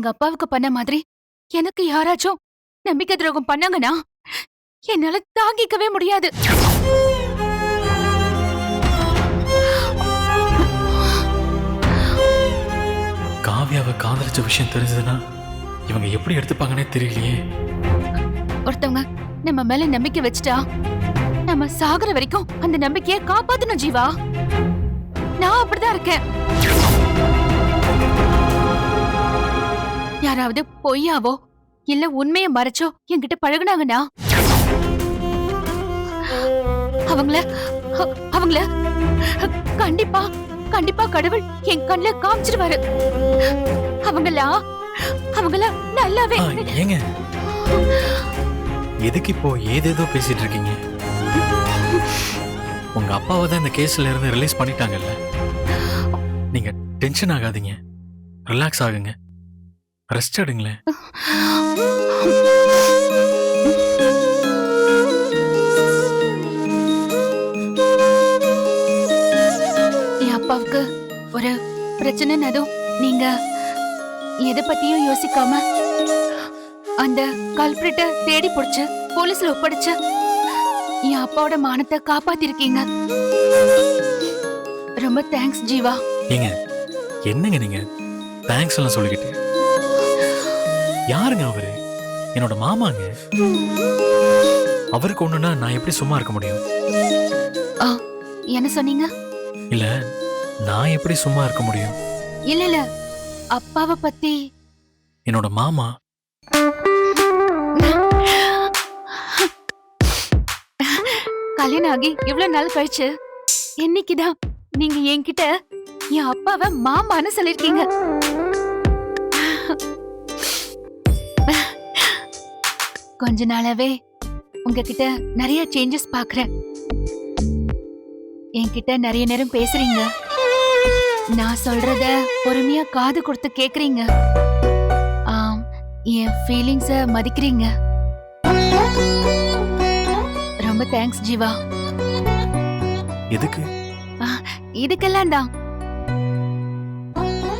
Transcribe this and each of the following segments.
எங்க அப்பாவுக்கு பண்ண மாதிரி எனக்கு யாராச்சும் நம்பிக்கை துரோகம் பண்ணாங்கன்னா என்னால தாங்கிக்கவே முடியாது. காவியாவை காதலிச்ச விஷயம் தெரிஞ்சதுன்னா இவங்க எப்படி எடுத்துப்பாங்கன்னே தெரியலையே. ஒருத்தவங்க நம்ம மேல நம்பிக்கை வச்சுட்டா நம்ம சாகுற வரைக்கும் அந்த நம்பிக்கையை காப்பாத்தணும் ஜீவா. நான் அப்படிதான் இருக்கேன். யாராவது பொய்யாவோ இல்ல உண்மையை மறைச்சோ என்கிட்ட பழகுனாங்கண்ணா அவங்கள அவங்கள கண்டிப்பா கண்டிப்பா கடவுள் என் கண்ணுல காமிச்சிருவாரு. அவங்களா அவங்கள நல்லாவே ஏங்க? எதுக்கு இப்போ ஏதேதோ பேசிட்டு இருக்கீங்க? உங்க அப்பாவை தான் இந்த கேஸ்ல இருந்து ரிலீஸ் பண்ணிட்டாங்கல்ல? நீங்க டென்ஷன் ஆகாதீங்க. ரிலாக்ஸ் ஆகுங்க. ரெஸ்ட் எடுங்களேன். என் அப்பாவுக்கு ஒரு பிரச்சனைனதும் நீங்க எதை பத்தியும் யோசிக்காம அந்த கல்பிரிட்ட தேடி பிடிச்சு போலீஸ்ல ஒப்படைச்சு என் அப்பாவோட மானத்தை காப்பாத்திருக்கீங்க. ரொம்ப தேங்க்ஸ் ஜீவா. ஏங்க என்னங்க நீங்க? தேங்க்ஸ் எல்லாம் சொல்லிக்கிட்டு. யாருங்க அவரு? என்னோட மாமாங்க. அவருக்கு ஒண்ணுன்னா நான் எப்படி சும்மா இருக்க முடியும்? ஆ, என்ன சொன்னீங்க? இல்ல நான் எப்படி சும்மா இருக்க முடியும்? இல்ல இல்ல. அப்பாவை பத்தி என்னோட மாமா. கல்யாணம் ஆகி இவ்வளவு நாள் கழிச்சு என்னைக்குதான் நீங்க என்கிட்ட என் அப்பாவை மாமான்னு சொல்லிருக்கீங்க கொஞ்ச நாளாவே உங்ககிட்ட நிறைய சேஞ்சஸ் பாக்குறேன். என்கிட்ட நிறைய நேரம் பேசுறீங்க. நான் சொல்றத பொறுமையா காது கொடுத்து கேக்குறீங்க. ஆம், என் ஃபீலிங்ஸ மதிக்கிறீங்க. ரொம்ப தேங்க்ஸ் ஜீவா. எதுக்கு? இதுக்கெல்லாம் தான்.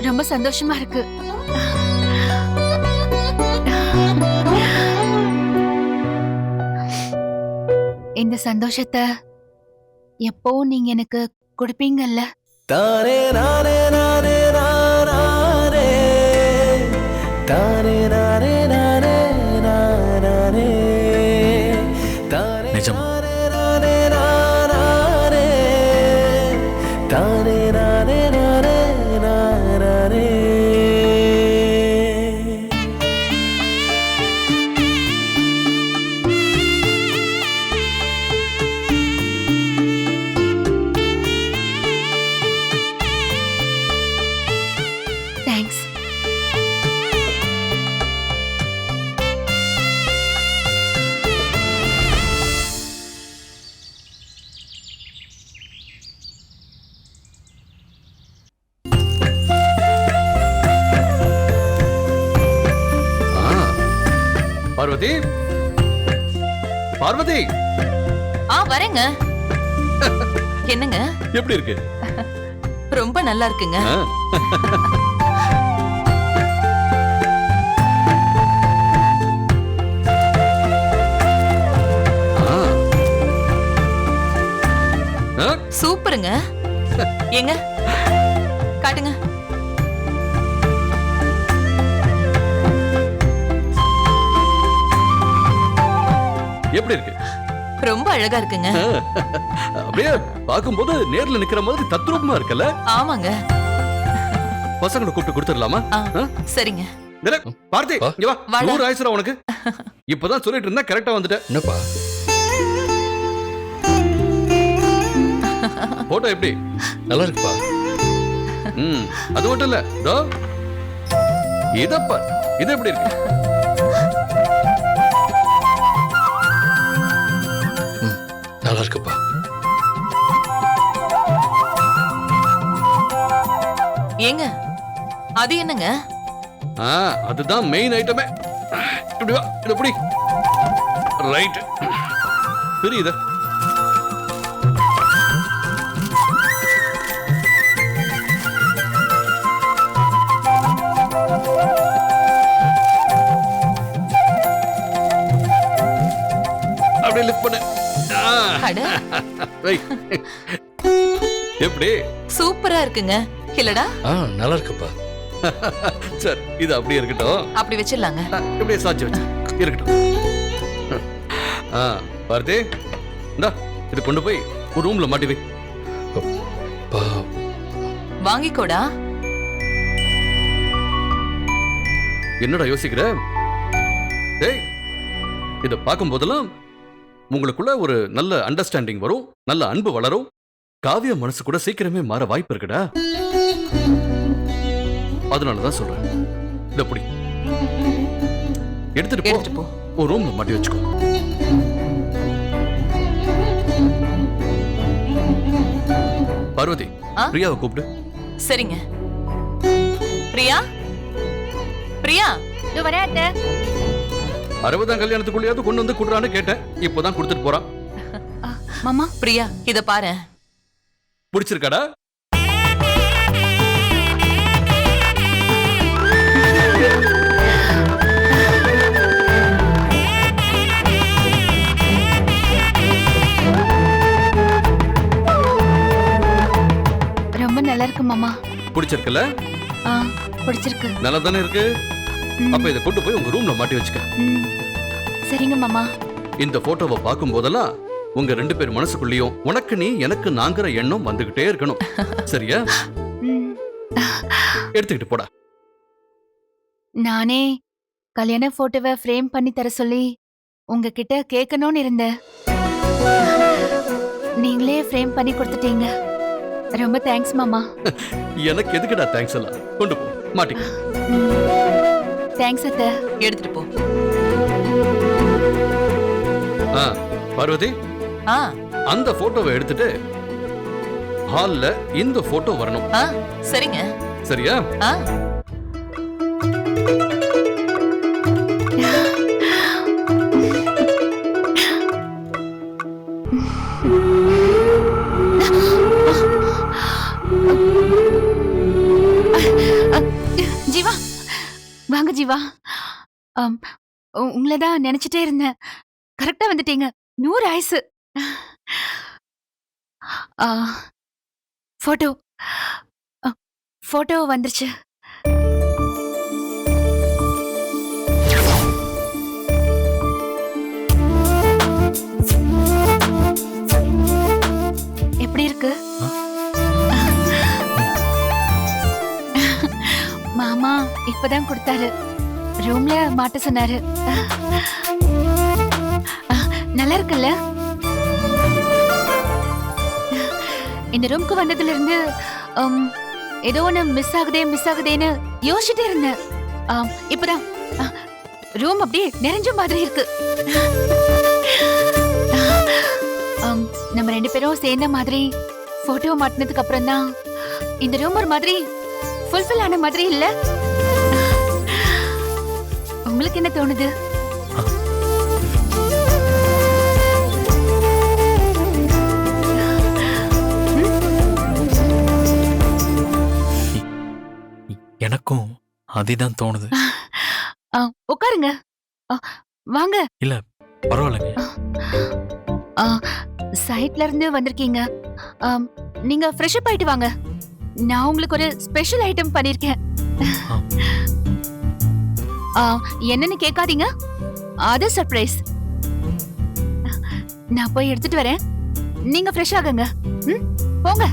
ரொம்ப சந்தோஷமா இருக்கு. இந்த சந்தோஷத்தை எப்பவும் நீங்க எனக்கு கொடுப்பீங்கல்ல? தானே நானே நானே நானே. தானே நானே நானே நானே. தானே நிஜமா? நானே நானே தானே பார்வதி? பார்வதி? ஆ வரேங்க. என்னங்க? எப்படி இருக்கு? ரொம்ப நல்லா இருக்குங்க. சூப்பருங்க. ஏங்க எப்படி இருக்கு? ரொம்ப அழகா இருக்குங்க. அப்படியே பார்க்கும்போது நேர்ல நிக்கிற மாதிரி தத்ரூபமா இருக்குல்ல? ஆமாங்க. பசங்களை கூப்பிட்டு கொடுத்துடலாமா? சரிங்க. பார்த்தி இங்க வா. நூறு ஆயிசுரா உனக்கு. இப்பதான் சொல்லிட்டு இருந்தா கரெக்டா வந்துட்டேன். என்னப்பா? போட்டோ எப்படி? நல்லா இருக்குப்பா. ம் அது மட்டும் இல்ல தோ இத பார் இது எப்படி இருக்கு? அது என்னங்க? ஆ அதுதான் மெயின் ஐட்டமே இப்படி வா இத புடி. ரைட் புரியுதா. அப்படியே லிஃப்ட் பண்ணு. எப்படி? சூப்பரா இருக்குங்க. இல்லடா. ஆ நல்லா இருக்குப்பா. சரி இது அப்படியே இருக்கட்டும். அப்படி வச்சிடலாங்க. இப்படியே சாட்சி வச்சு. இருக்கட்டும். ஆ பாரதி இந்தா இது கொண்டு போய் ஒரு ரூம்ல மாட்டி வை. பா வாங்கிக்கோடா. என்னடா யோசிக்கிற? டேய் இத பார்க்கும் போதெல்லாம் உங்களுக்குள்ள ஒரு நல்ல அண்டர்ஸ்டாண்டிங் வரும் நல்ல அன்பு வளரும். காவிய மனசு கூட சீக்கிரமே மாற வாய்ப்பு இருக்குடா. அதனாலதான் சொல்றேன். இத புடி. எடுத்துட்டு போ. எடுத்துட்டு போ. ஒரு ரூம்ல மாட்டி வச்சுக்கோ. பார்வதி? பிரியாவை கூப்பிடு. சரிங்க. பிரியா? பிரியா? இதோ அறுபதாம் கல்யாணத்துக்குள்ளேயாவது கொண்டு வந்து குடுறான்னு கேட்டேன். இப்போதான் கொடுத்துட்டு போறான் மாமா. பிரியா இத பாரு. பிடிச்சிருக்காடா? பிடிச்சிருக்குல்ல? ஆ பிடிச்சிருக்கு. நல்லா தானே இருக்கு அப்ப இதை கொண்டு போய் உங்க ரூம்ல மாட்டி வச்சுக்க. ம். சரிங்க மாமா. இந்த போட்டோவை பார்க்கும் போதெல்லாம் உங்க ரெண்டு பேர் மனசுக்குள்ளேயும் உனக்கு நீ எனக்கு நாங்கிற எண்ணம் வந்துகிட்டே இருக்கணும். சரியா? ம். எடுத்துக்கிட்டு போடா. நானே கல்யாண போட்டோவை ஃப்ரேம் பண்ணி தர சொல்லி உங்ககிட்ட கேட்கணும்னு இருந்தேன். நீங்களே ஃப்ரேம் பண்ணி கொடுத்துட்டீங்க. ரொம்ப தேங்க்ஸ் மாமா. எனக்கு எதுக்குடா தேங்க்ஸ் எல்லாம்? கொண்டு போ. மாட்டிக்க தேங்க்ஸ் அத்தை. எடுத்துட்டு போ. ஆ, பார்வதி? ஆ. அந்த போட்டோவை எடுத்துட்டு ஹால்ல இந்த போட்டோ வரணும். ஆ சரிங்க. சரியா? ஆ. ஜீவா உங்களை தான் நினைச்சிட்டே இருந்தேன். கரெக்டா வந்துட்டீங்க. நூறு ஆயுசு. போட்டோ. போட்டோ வந்துருச்சு. எப்படி இருக்கு? மாமா இப்பதான் கொடுத்தாரு. ரூம்ல மாட்ட சொன்னாரு. நல்லா இருக்குல்ல? இந்த ரூம்க்கு வந்ததுல இருந்து ஏதோ ஒண்ணு மிஸ் ஆகுதே மிஸ் ஆகுதேன்னு யோசிச்சுட்டே இருந்தேன். ஆம், இப்பதான் ரூம் அப்படியே நிறைஞ்ச மாதிரி இருக்கு. ஆம், நம்ம ரெண்டு பேரும் சேர்ந்த மாதிரி போட்டோ மாட்டினதுக்கு அப்புறம் தான் இந்த ரூம் ஒரு மாதிரி ஃபுல்ஃபில் ஆன மாதிரி இல்லை? உங்களுக்கு என்ன தோணுது? எனக்கும் அதுதான் தோணுது. உட்காருங்க. வாங்க. பரவாயில்லைங்க. ஆ, சைட்ல இருந்து வந்திருக்கீங்க. நீங்க ஃப்ரெஷ் அப் ஆயிட்டு வாங்க. நான் உங்களுக்கு ஒரு ஸ்பெஷல் ஐட்டம் பண்ணிருக்கேன். என்னன்னு கேட்காதீங்க. அது சர்ப்ரைஸ் நான் போய் எடுத்துட்டு வரேன். நீங்க ஃப்ரெஷ் ஆகுங்க. ம், போங்க.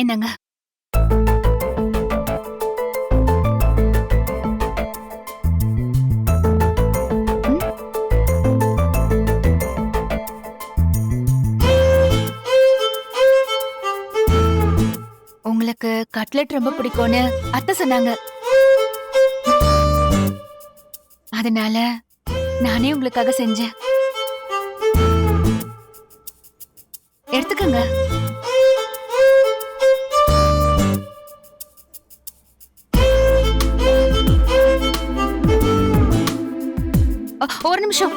என்னங்க? உங்களுக்கு கட்லெட் ரொம்ப பிடிக்கும்னு அத்தை சொன்னாங்க. அதனால நானே உங்களுக்காக செஞ்சேன். எடுத்துக்கங்க. ஒரு நிமிஷம்.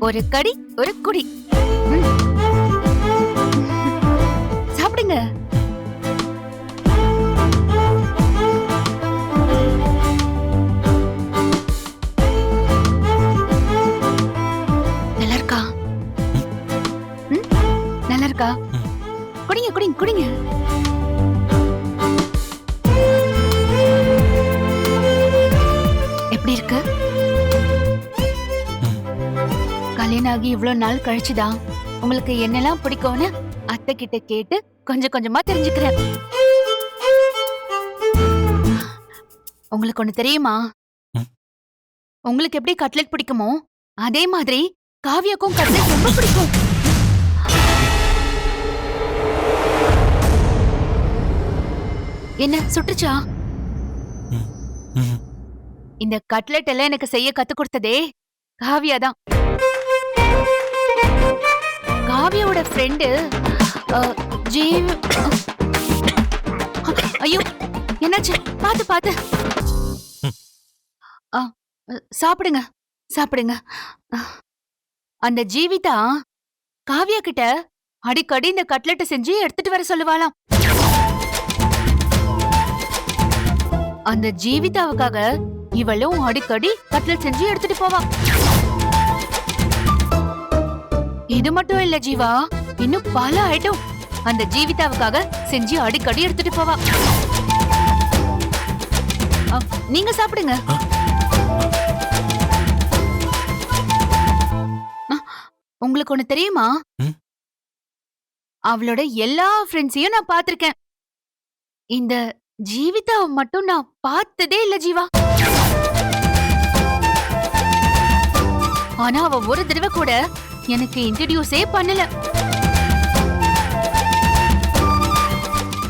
ஒரு கடி ஒரு குடி. ம். சாப்பிடுங்க. நல்லா இருக்கா ம்? நல்லா இருக்கா குடிங்க குடிங்க குடிங்க. கல்யாணம் ஆகி இவ்வளவு நாள் கழிச்சுதான் உங்களுக்கு என்னெல்லாம் பிடிக்கும்னு அத்தை கிட்ட கேட்டு கொஞ்சம் கொஞ்சமா தெரிஞ்சுக்கிறேன். உங்களுக்கு ஒண்ணு தெரியுமா. உங்களுக்கு எப்படி கட்லெட் பிடிக்குமோ அதே மாதிரி காவியாக்கும் கட்லெட் ரொம்ப பிடிக்கும். என்ன சுட்டுச்சா. இந்த கட்லெட் எல்லாம் எனக்கு செய்ய கத்து கொடுத்ததே காவியா தான் காவியாவோட ஃப்ரெண்டு ஜீவ் ஐயோ என்னாச்சு? பார்த்து பார்த்து ஆ, சாப்பிடுங்க சாப்பிடுங்க. அந்த ஜீவிதா காவியா கிட்ட அடிக்கடி இந்த கட்லெட்டை செஞ்சு எடுத்துட்டு வர சொல்லுவாளாம். அந்த ஜீவிதாவுக்காக இவளும் அடிக்கடி கட்லெட் செஞ்சு எடுத்துட்டு போவா. இது மட்டும் இல்ல ஜீவா. இன்னும் பல ஐட்டம் அந்த ஜீவிதாவுக்காக செஞ்சு அடிக்கடி எடுத்துட்டு போவா. நீங்க சாப்பிடுங்க. உங்களுக்கு ஒண்ணு தெரியுமா. அவளோட எல்லா ஃப்ரெண்ட்ஸையும் நான் பார்த்திருக்கேன். இந்த ஜீவிதாவை மட்டும் நான் பார்த்ததே இல்ல ஜீவா. ஆனா அவ ஒரு தடவை கூட எனக்கு இன்ட்ரடியூஸே பண்ணல.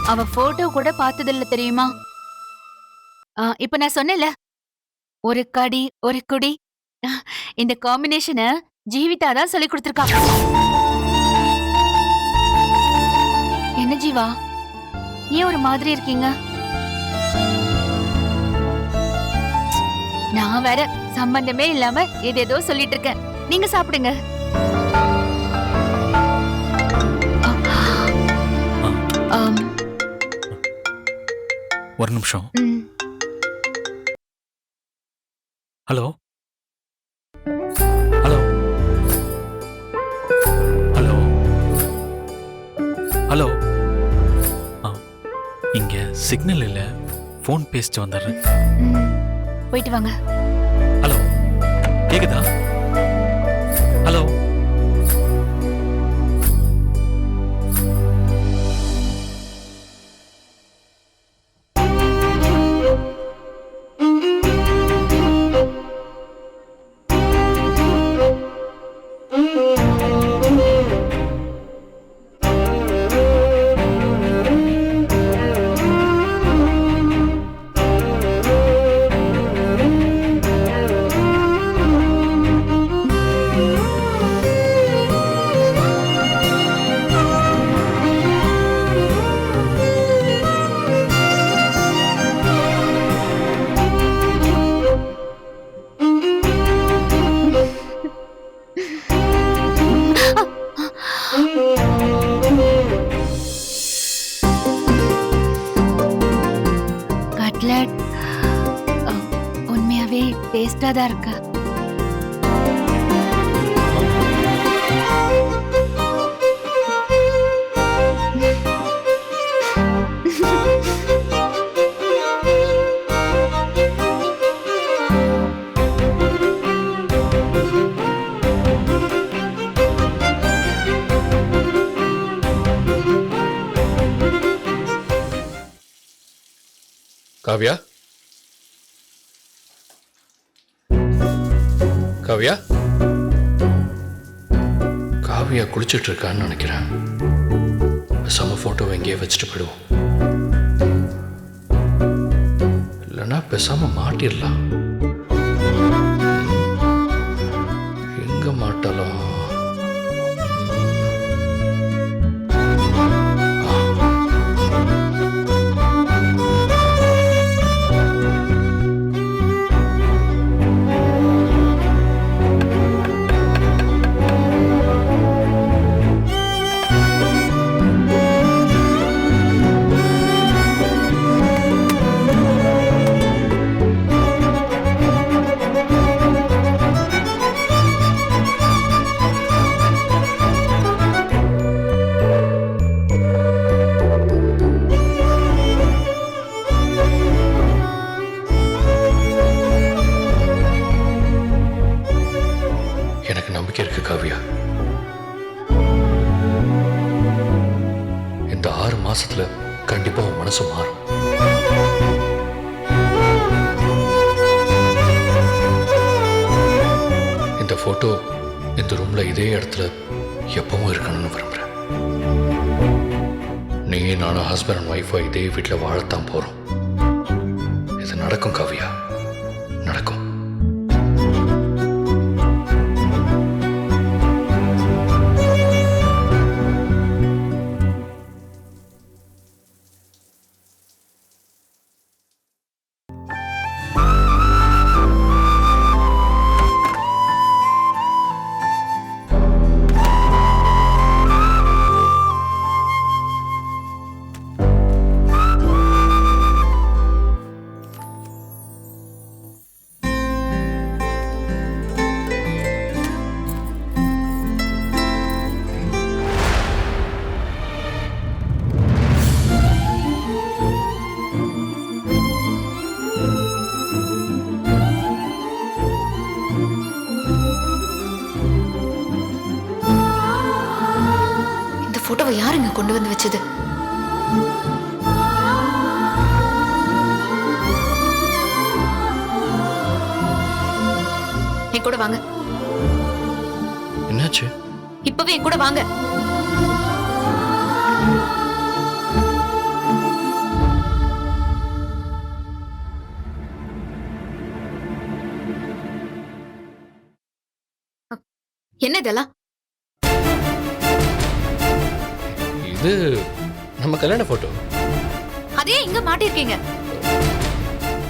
அவ போட்டோ கூட பார்த்ததில்ல தெரியுமா? ஆ, இப்ப நான் சொன்னேன்ல. ஒரு கடி ஒரு குடி. இந்த காம்பினேஷனை ஜீவிதா தான் சொல்லி கொடுத்துருக்கா. என்ன ஜீவா? ஏன் ஒரு மாதிரி இருக்கீங்க? நான் வேற சம்பந்தமே இல்லாம ஏதேதோ சொல்லிட்டு இருக்கேன். நீங்க சாப்பிடுங்க. ஒரு நிமிஷம். ஹலோ? ஹலோ? ஹலோ? ஹலோ? இங்க சிக்னல் இல்ல. ஃபோன் பேசிட்டு வந்துடுறேன். போயிட்டு வாங்க. ஹலோ? கேக்குதா? ஹலோ? டேஸ்டா தான் இருக்கு? காவ்யா? காவ்யா? காவ்யா குளிச்சுட்டு இருக்கான்னு நினைக்கிறேன். சம போட்டோ எங்கேயே வச்சுட்டு போயிடுவோம். இல்லைன்னா பெசாம மாட்டிடலாம். எங்க மாட்டலாம் மாசத்துல கண்டிப்பா உன் மனசு மாறும். இந்த போட்டோ இந்த ரூம்ல இதே இடத்துல எப்பவும் இருக்கணும்னு விரும்புறேன். நீ நானும் ஹஸ்பண்ட் அண்ட் ஒய்ஃபா இதே வீட்டில் வாழத்தான் போறோம். இது நடக்கும் காவ்யா. போட்டோவை யாருங்க கொண்டு வந்து வச்சது? என் கூட வாங்க. என்னாச்சு? இப்பவே என் கூட வாங்க. என்ன இதெல்லாம்? இது நம்ம கல்யாண போட்டோ அதே இங்க மாட்டிருக்கீங்க.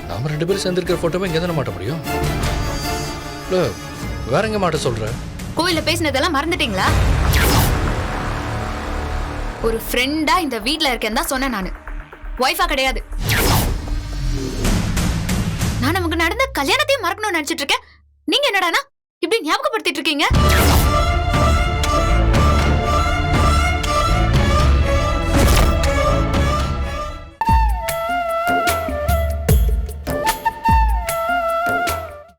நாம ரெண்டு பேரும் சேர்ந்துருக்கிற போட்டோவை இங்கே தானே மாட்ட முடியும்? இல்லை வேற எங்க மாட்ட சொல்ற? கோயில்ல பேசினதெல்லாம் மறந்துட்டீங்களா? ஒரு ஃப்ரெண்டா இந்த வீட்ல இருக்கேன்னு தான் சொன்னேன் நானு. ஒய்ஃபா கிடையாது. நான் நமக்கு நடந்த கல்யாணத்தையும் மறக்கணும்னு நினைச்சிட்டு இருக்கேன். நீங்க என்னடானா இப்படி ஞாபகப்படுத்திட்டு இருக்கீங்க?